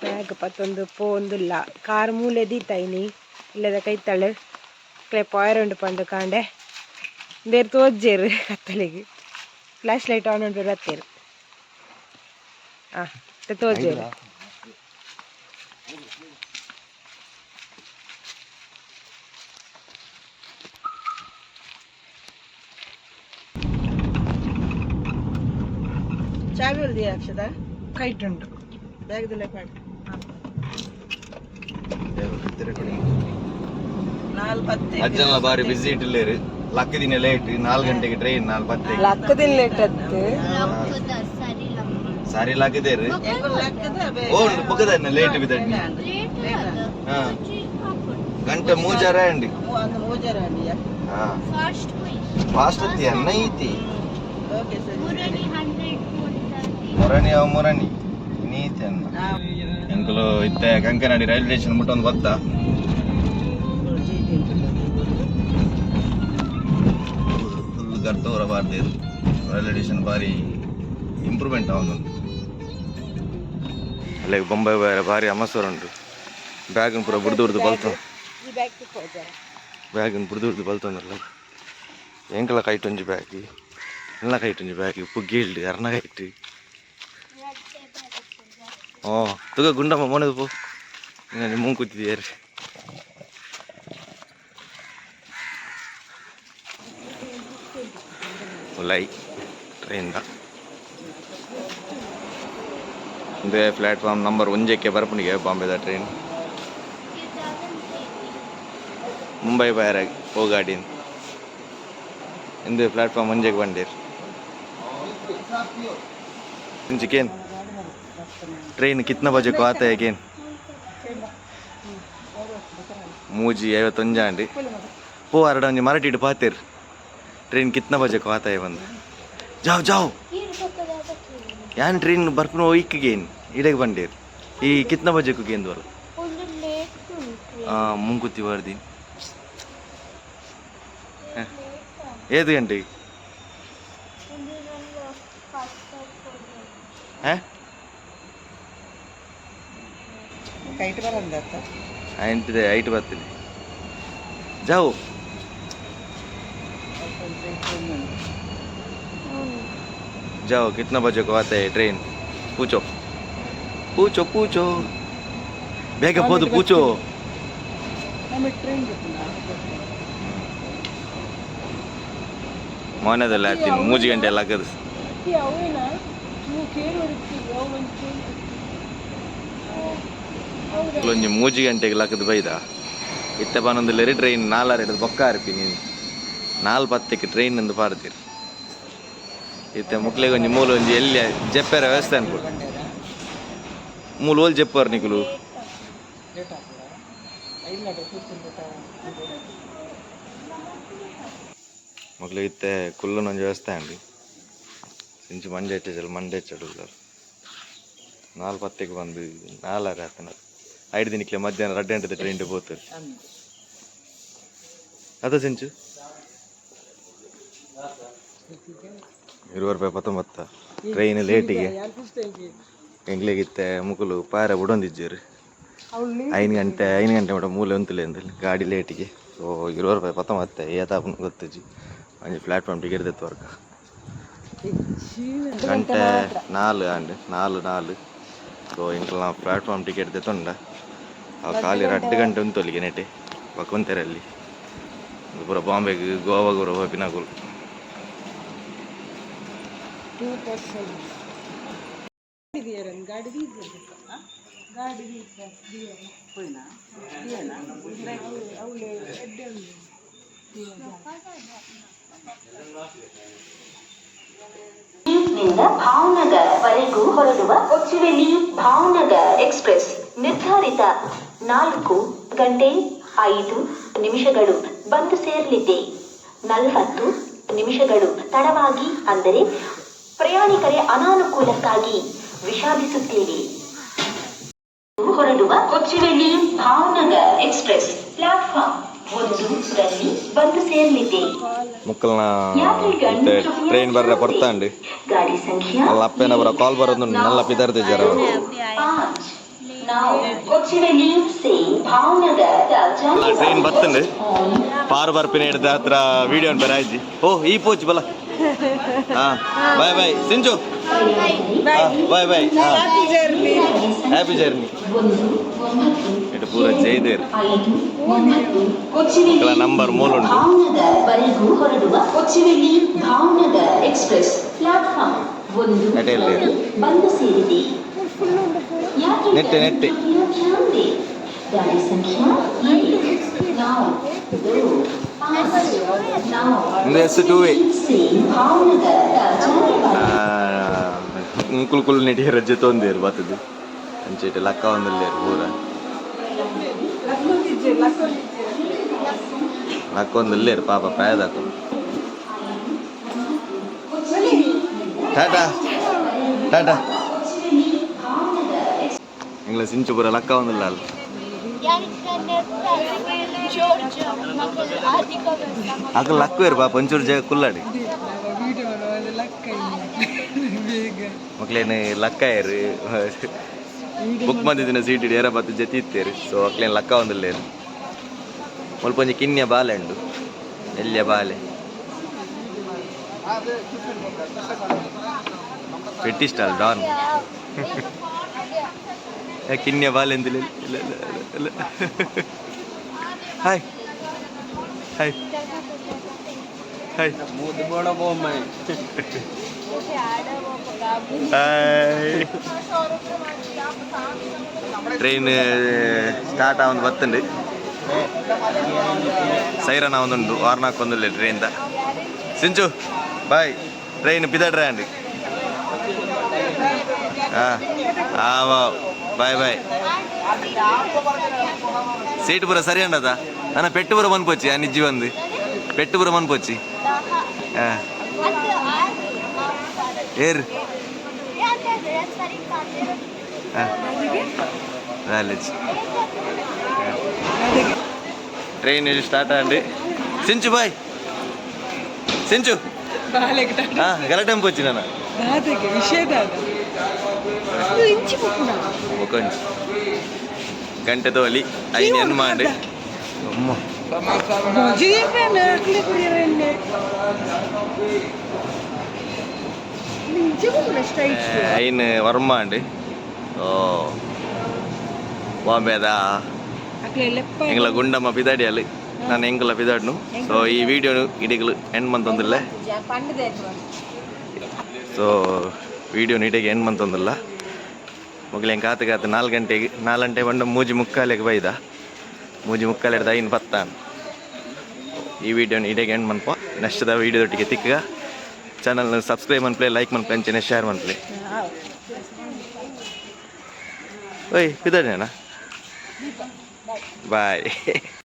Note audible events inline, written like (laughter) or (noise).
Bag ಪತ್ತೊಂದು ಪೋಂದುಲ್ಲ car ಮೂಲೆ ದೀತೈನಿ ಇಲ್ಲದ ಕೈತಳು ಕ್ಲೆ ಪಾಯರ್ ಉಂಡು ಪಂಡು ಕಾಂಡೆ ಬೇರೆ ತೋಜ್ಜೇರು ಕತ್ತಲಿಗೆ ಫ್ಲಾಶ್ ಲೈಟ್ ಆನ್ ಉಂಟು ರತ್ತೇರು ಹಾಂ ತೋಜ್ಜೇರು ಚಾವಿ ಹೊಲ್ದಿ ಅಕ್ಷದ ಕೈಟ್ ಉಂಟು ಬ್ಯಾಗ್ದಲ್ಲೇ ಪಾಡಿ ನಾಲ್ಕು ಹತ್ತು ಅಜ್ಜನ ಬಾರಿ ಬಿಸಿ ಲಕ್ಕ ದಿನ ಲೇಟ್ ನಾಲ್ಕು ಗಂಟೆಗೆ ಟ್ರೈನ್ ನಾಲ್ಕು ಬತ್ತೆ ಲಕ್ಕದಿನ ಲೇಟತ್ತು ಸಾರಿ ಲಕ್ಕದೇರು ಹೆಂಗ್ ಲೆಕ್ಕದ ಬೇ- ಓ ಬುಕ್ಕದನ್ನ ಲೇಟ್ ಬಿದ್ದಣ್ಣಿ ಹಾ. ಗಂಟೆ ಮೂಜಾರ ಅಂಡಿ. ಮೂ- ಅಂದ್ ಮೂಜರ ಅಂಡಿಯ? ಹಾ. ಫಾಸ್ಟ್ ಅತ್ತಿ ಅನ್ನ ಐತಿ. ಓಕೆ ಸರಿ. ಮೊರಣಿ ಅವ ಮೊರಣಿ ನೀತಿ ಅನ್ನ. ನಾವು ಎಂಕುಲು ಇತ್ತೆ ಕಂಕನಾಡಿ ರೈಲ್ವೆ ಸ್ಟೇಷನ್ ಮುಟ್ಟೊಂದು ಗೊತ್ತಾ? ಫುಲ್ ಗರ್ತ ಹೊರಬಾರ್ದು ರೈಲ್ವೆ ಸ್ಟೇಷನ್ ಬಾರಿ ಇಂಪ್ರೂವ್ಮೆಂಟ್ ಅವನೊಂದು ಅಲ್ಲೇ ಬೊಂಬೈ ಬೇರೆ ಭಾರಿ ಅಮಸೂರ ಉಂಟು. ಇನ್ ಪೂರ ಬುಡ್ದು ಬುಡ್ದು ಬಲ್ತು. ಈ ಬ್ಯಾಗ್ ಹೋಗ್ತಾರೆ ಬ್ಯಾಗನ್ ಬುಡ್ದು ಬುಡ್ದು ಬಲ್ತಂದಲ್ಲ ಎಂಕಲ ಕೈಟ್ ಒಂಜಿ ಬ್ಯಾಗ್, ಎಲ್ಲ ಕೈಟ್ ಒಂಜಿ ಬ್ಯಾಗ್ ಪುಗ್ಗಿ ಇಲ್ಡಿ ಅರ್ನ ಕೈಟ್ ಓ ತುಗ ಗುಂಡಮ್ಮ ಮೋನದು ಪೋ ನಿಮ್ಮ ಮುಂಗ್ ಕೂತಿದ್ದೀರಿ ಉಲೈ ಟ್ರೈನ್ದ ಇದೇ ಪ್ಲಾಟ್ಫಾರ್ಮ್ ನಂಬರ್ ಒಂಜಕ್ಕೆ ಬರಪಣಿಗೆ ಬಾಂಬೆದ ಟ್ರೈನ್ ಮುಂಬೈ ಬಯರ ಹೋಗಾಡಿನ್ ಇಂದು ಪ್ಲಾಟ್ಫಾರ್ಮ್ ಒಂಜಕ್ಕೆ ಬಂದಿರ್ ಇಂಚಿಕೇನ್ ಟ್ರೈನ್ ಕಿತ್ನ ಬಜೆಕು ಆತ ಹೇಗೇನ್ ಮೂಜಿ ಐವತ್ತೊಂಜ ಅಂಡಿ ಪೋ ಅರಡ ಒಂಜಿ ಮರಾಠಿ ಇಟ್ಟು ಪಾತೇರ್ ಟ್ರೈನ್ ಕಿತ್ನ ಬಜೆಕು ಆತ ಬಂದು ಜಾವ್ ಜಾವ್ ಯಾನ್ ಟ್ರೈನ್ ಬರ್ಪುನ ಒಯ್ಕಿಗೇನ್ ಇಡೆಗೆ ಬಂಡೇರ್ ಈ ಕಿತ್ನ ಬಜೆಕು ಗೇಂದು ಅಲ್ಲ ಆ ಮುಂಕುತ್ತಿ ಬರ್ದೀನಿ ಏದು ಗಂಟೆಗೆ ಹಾಂ ಕೈಟ್ ಬರಂದ ಎಂಟಿದೆ ಐಟ್ ಬರ್ತೀನಿ ಜಾವು जाओ कितना बजे को आता है ट्रेन पूछो पूछो पूछो ಬೇಗ ಹೋದು ಪೂಚೋ ನಮಗೆ ಟ್ರೈನ್ ಗೊತ್ತಿಲ್ಲ ಮೌನದಲ್ಲಿ ಆಗ್ತೀನಿ ಮೂಜಿ ಗಂಟೆ ಎಲ್ಲ ಆಗದು ಒಂಜಿ ಮೂಜಿ ಗಂಟೆಗೆ ಲಕ್ಕದು ಬೈದ? ಇತ್ತ ಬಾನೊಂದಿಲ್ಲರಿ ಟ್ರೈನ್ ನಾಲಾರ ಹಿಡಿದು ಬೊಕ್ಕ ಅರ್ಪಿ ನೀನು. ನಾಲ್ ಪತ್ತಕ್ಕೆ ಟ್ರೈನ್ ಎಂದು ಪಾರ್ತೀರಿ ಇತ್ತೆ ಮುಕ್ಲಿಗೆ ಒಂಜಿ ಮೂಲ ಒಂಜಿ ಎಲ್ಲಿ ಜಪ್ಪೆರ ವ್ಯವಸ್ಥೆ ಅನ್ಕೊಡು. ಮೂಲ ಓಲ್ ಜಪ್ಪರ್ ನಿಕುಲು ಮಕ್ಳಿಗೆ ಇತ್ತೆ ಕುಲ್ಲನೊಂದು ವ್ಯವಸ್ಥೆ ಅಂಡಿ ಸಿಂಚು ಮಂಡೆ ಹೆಚ್ಚಲು ಮಂಡೆ ಹೆಚ್ಚಡು ನಾಲ್ಕು ಪತ್ತಿಗೆ ಬಂದು ನಾಲ್ಕು ಆತನ ಐದು ದಿನಕ್ಕೆ ಮಧ್ಯಾಹ್ನ ರಡ್ಡು ಗಂಟೆ ಟ್ರೈನ್ ಹೋಗ್ತಾರೆ ಅದ ಸಿಂಚು. ಇರುವತ್ತು ರೂಪಾಯಿ ಪತ್ತೊಂಬತ್ತ ಟ್ರೈನ್ ಲೇಟಿಗೆ ಎಂಗ್ಲೇಗಿತ್ತೆ ಮುಕುಲು ಪಾರ ಬಿಡೊಂದಿಜ್ಜರು. ಐದು ಗಂಟೆ ಐದು ಗಂಟೆ ಮೇಡಮ್ ಮೂಲೆ ಒಂತಿಲ್ಲ ಅಂದಲ್ಲಿ ಗಾಡಿ ಲೇಟಿಗೆ ಸೊ ಇರುವತ್ತು ರೂಪಾಯಿ ಪತ್ತೊಂಬತ್ತೆ ಏತಾಪನ ಗೊತ್ತಿಜ್ಜಿ. ಅಂಜಿ ಪ್ಲಾಟ್ಫಾರ್ಮ್ ಟಿಕೆಟ್ ತೆತ್ತುವರ್ಕ ಗಂಟೆ ನಾಲ್ ಅಂಡ್ ನಾಲ್ ನಾಲ್ ಸೊ ಇಂಕಲ್ ನಾವು ಪ್ಲಾಟ್ಫಾರ್ಮ್ ಟಿಕೆಟ್ ತೆತ್ತೊಂಡ ಅವು ಖಾಲಿ ರಡ್ಡ್ ಗಂಟೆ ಉಂಟು ಅಲ್ಲಿಗೆ ನೆಟೆ ಬಕ್ಕೊಂತೆರಲ್ಲಿ ಪೂರ ಬಾಂಬೆಗೆ ಗೋವಾಗ ಬರುವ ಪಿನಾಗುಲ್. ಭಾವನಗರವರೆಗೂ ಹೊರಡುವ ಕೊಚ್ಚುವೆಲಿ ಭಾವನಗರ್ ಎಕ್ಸ್ಪ್ರೆಸ್ ನಿರ್ಧಾರಿತ ನಾಲ್ಕು ಗಂಟೆ ಐದು ನಿಮಿಷಗಳು ಬಂದು ಸೇರಲಿದೆ ನಲವತ್ತು ನಿಮಿಷಗಳು ತಡವಾಗಿ ಅಂದರೆ ಪ್ರಯಾಣಿಕರೇ ಅನಾನುಕೂಲಕ್ಕಾಗಿ ವಿಷಾದಿಸುತ್ತೇವೆ ಹೊರಡುವ ಕೊಚ್ಚುವೆಲಿ ಭಾವನಗರ್ ಎಕ್ಸ್ಪ್ರೆಸ್ ಪ್ಲಾಟ್ಫಾರ್ಮ್. ಒಂದು ರಲ್ಲಿ ಬಂದು ಸೇರಲಿದೆ ಮುಕ್ಕಲ್ನ ಮತ್ತೆ ಟ್ರೈನ್ ಬರ್ರೆ ಬರ್ತಾ ಅಂడి ಗಾಡಿ ಸಂಖ್ಯೆ ಟ್ರೈನ್ ಬತ್ತಂಡು ಪಾರು ಬರ್ಪಿನ ಹಿಡ್ದ ಹತ್ರ ವಿಡಿಯೋ ಬರಾಜಿ ಓ ಈ ಪೋಚ್ ಬಲ. ಹಾ ಬಾಯ್ ಬಾಯ್ ಸಿಂಜು ಬಾಯ್ ಬಾಯ್ ಹ್ಯಾಪಿ ಜರ್ನಿ ಇಟ್ಟು ಪೂರ ಜೈದೇರ್ ಮಕ್ಕಳ ನಂಬರ್ ಮೂಲುಂಟು ಎಕ್ಸ್ಪ್ರೆಸ್ ಪ್ಲಾಟ್ಫಾರ್ಮ್. ಒಂದು ಬಂದು ಸೇರಿದೆ. ನೆಟ್ಟೆ ನೆಟ್ಟೆ. ಮುಂದೆ ಎಸ್ ಟೂ ವೇ ಕುಲ್ ಕುಲ್ ನೆಡಿ ರಜ್ಜೆ ತೊಂದೇರು ಬರ್ತದೆ ಅಂಚೆಟೆ ಲಕ್ಕ ಒಂದಲ್ಲೇ ಪೂರ ಲಕ್ಕ ಒಂದಲ್ಲೇ ಪಾಪ ಪ್ರಾಯದಾಕು ಟಾಟಾ ಟಾಟಾ. ಸಿಂಚು ಪೂರ ಲಕ್ಕ ಒಂದಿಲ್ಲ ಅಲ್ಲ. ಅದು ಲಕ್ಕ ಇರು ಪಂಚೂರ್ ಜಾಗ ಕುಲ್ಲಾಡಿ. ಮಕ್ಳೇನು ಲಕ್ಕ ಇರಿ. ಬುಕ್ ಮಾಡಿದಿನ ಸೀಟ್ ಏರ ಬತ್ತು ಜತಿ ಇತ್ತೇರು. ಸೊ ಅಕ್ಲೇನು ಲಕ್ಕ ಒಂದಿಲ್ಲೇರು ಮುಲ್ಪ ಒಂಜಿ ಕಿನ್ಯ ಬಾಲೆ ಉಂಡು ಎಲ್ಲಿಯ ಬಾಲೆ. ಪೆಟ್ಟಿ ಸ್ಟಾಲ್ ಡಾನ್ ಏ, ಕಿನ್ಯ ಬಾಲೆ ಅಂದಿಲ್ಲ ಇಲ್ಲ ಇಲ್ಲ ಇಲ್ಲ ಹಾಯ್ ಹಾಯ್ ಹಾಯ್ ಮೂದು ಬೋಡ ಬೊಮ್ಮೆ ಹಾಯ್ ಟ್ರೈನ್ ಸ್ಟಾರ್ಟ್ ಆವೊಂದು ಬತ್ತುಂಡು ಸೈರನ ಒಂದುಂಡು ವಾರ್ನಾಕ್ ಒಂದುಲ್ಲೆ ಟ್ರೈನ್ದ ಸಿಂಚು ಬಾಯ್ ಟ್ರೈನ್ ಪಿದಡ್ರೆ ಅಂಡಿ ಹಾಂ ಹಾಂ ಬಾಯ್ ಬಾಯ್ ಸೀಟ್ ಪೂರ ಸರಿ ಅಂಡದ ನನ್ನ ಪೆಟ್ಟು ಪೂರ ಮನ್ಪೊಚ್ಚಿ ಆ ನಿಜ್ಜಿ ಬಂದು ಪೆಟ್ಟು ಪೂರ ಮನ್ಪೊಚ್ಚಿ ಹಾಂ ಏರ್ రాలేజ్ ట్రైన్ స్టార్ట్ అండి సించు బాయ్ సించు ಬಾಲೆಗ್ಟ గలటంపు వచ్చిన ದಾದಗೆ ವಿಷಯದಾದ ఒక గంట తోలి అయిన అన్నమాండి అమ్మ ಜಿಪೇನ ಅಕ್ಲಿ ಕುಡಿಯರನ್ನೆ అయిన వర్మ అండి ఓ బాంబేదా ಅಕ್ಲೆ ಲೆಪ್ಪ ಎಂಗ್ಲ ಗುಂಡಮ್ಮ ಪಿದಾಡಿಯಲ್ಲಿ ನಾನು ಎಂಗ್ಲ ಪಿದಾಡ್ನು ಸೊ ಈ ವಿಡಿಯೋನು ಇಡಿಗಳು ಎಂಡ್ ಮಂತ್ ಒಂದಿಲ್ಲ ಸೊ ವಿಡಿಯೋ ನೀಟಿಗೆ ಎಂಡ್ ಮಂತ್ ಒಂದಿಲ್ಲ ಮುಗಿಲೇನು ಕಾತು ಕಾತು ನಾಲ್ಕು ಗಂಟೆಗೆ ನಾಲ್ಕು ಗಂಟೆ ಬಂದು ಮೂಜಿ ಮುಕ್ಕಾಲಿಗೆ ಬೈದ. ಮೂಜಿ ಮುಕ್ಕಾಲು ಹಿಡ್ದು ಐನು ಪತ್ತಾನು ಈ ವಿಡಿಯೋನ ಇಡಿಗೆ ಎಂಡ್ ಮನ್ಪ. ನೆಕ್ಸ್ಟ್ದ ವಿಡಿಯೋದೊಟ್ಟಿಗೆ ತಿಕ್ಕ ಚಾನಲ್ ಸಬ್ಸ್ಕ್ರೈಬ್ ಮನ್ಪ್ಲೆ, ಲೈಕ್ ಮನ್ಪ್ಲೆ, ಅಂಚೆನೆ ಶೇರ್ ಮನ್ಪ್ಲೆ. ಓಯ್ ಪಿದಾಡೇನಾ ಬಾಯ್. (laughs)